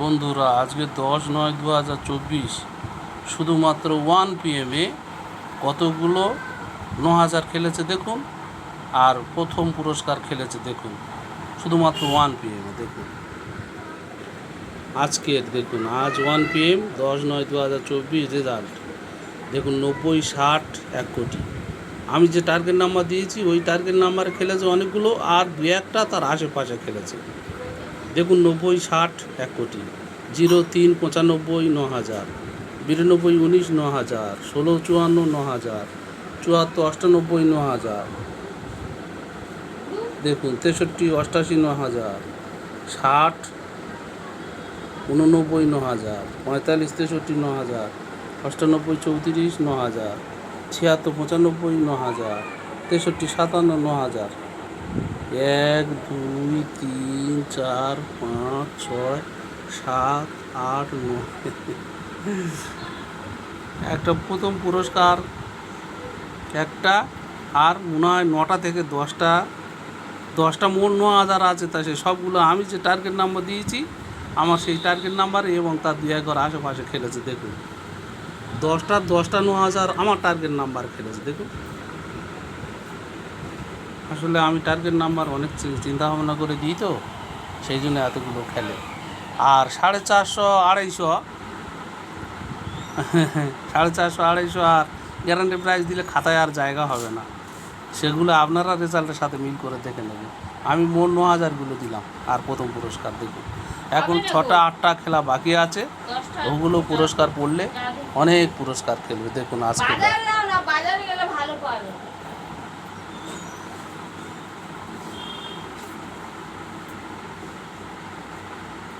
বন্ধুরা, আজকে দশ নয় দু হাজার চব্বিশ, শুধুমাত্র ওয়ান পিএমে কতগুলো ন হাজার খেলেছে দেখুন, আর প্রথম পুরস্কার খেলেছে দেখুন, শুধুমাত্র ওয়ান পিএমে দেখুন। আজকের দেখুন, আজ ওয়ান পিএম দশ নয় দু হাজার চব্বিশ রেজাল্ট দেখুন, নব্বই, ষাট, এক কোটি। আমি যে টার্গেট নাম্বার দিয়েছি, ওই টার্গেট নাম্বারে খেলেছে অনেকগুলো, আর দু একটা তার আশেপাশে খেলেছে। দেখুন নব্বই ষাট এক কোটি, জিরো তিন পঁচানব্বই ন হাজার, বিরানব্বই উনিশ ন হাজার, ষোলো চুয়ান্ন ন হাজার, চুয়াত্তর অষ্টানব্বই ন হাজার। দেখুন তেষট্টি অষ্টাশি ন হাজার, ষাট উননব্বই ন হাজার, পঁয়তাল্লিশ তেষট্টি ন হাজার, অষ্টানব্বই চৌত্রিশ ন হাজার, ছিয়াত্তর পঁচানব্বই ন হাজার, তেষট্টি সাতান্ন ন হাজার। এক, দুই, তিন, চার, পাঁচ, ছয়, সাত, আট, নয়। একটা প্রথম পুরস্কার, একটা, আর মনে হয় নটা থেকে দশটা দশটা মোট ন হাজার আছে, তা সে সবগুলো আমি যে টার্গেট নাম্বার দিয়েছি, আমার সেই টার্গেট নাম্বারে এবং তার দুই একবার আশেপাশে খেলেছে, দেখুন। দশটা দশটা ন হাজার আমার টার্গেট নাম্বার খেলেছে, দেখুন। আসলে আমি টার্গেট নাম্বার অনেক চিন্তা ভাবনা করে দিই তো সেই জন্য এতগুলো খেলে। আর সাড়ে চারশো আড়াইশো সাড়ে চারশো আড়াইশো আর গ্যারান্টি প্রাইস দিলে খাতায় আর জায়গা হবে না। সেগুলো আপনারা রেজাল্টের সাথে মিল করে দেখে নেবেন। আমি মোট ন হাজারগুলো দিলাম আর প্রথম পুরস্কার দেখুন। এখন ছটা আটটা খেলা বাকি আছে ওগুলো পুরস্কার পড়লে অনেক পুরস্কার খেলবে। দেখুন আজকে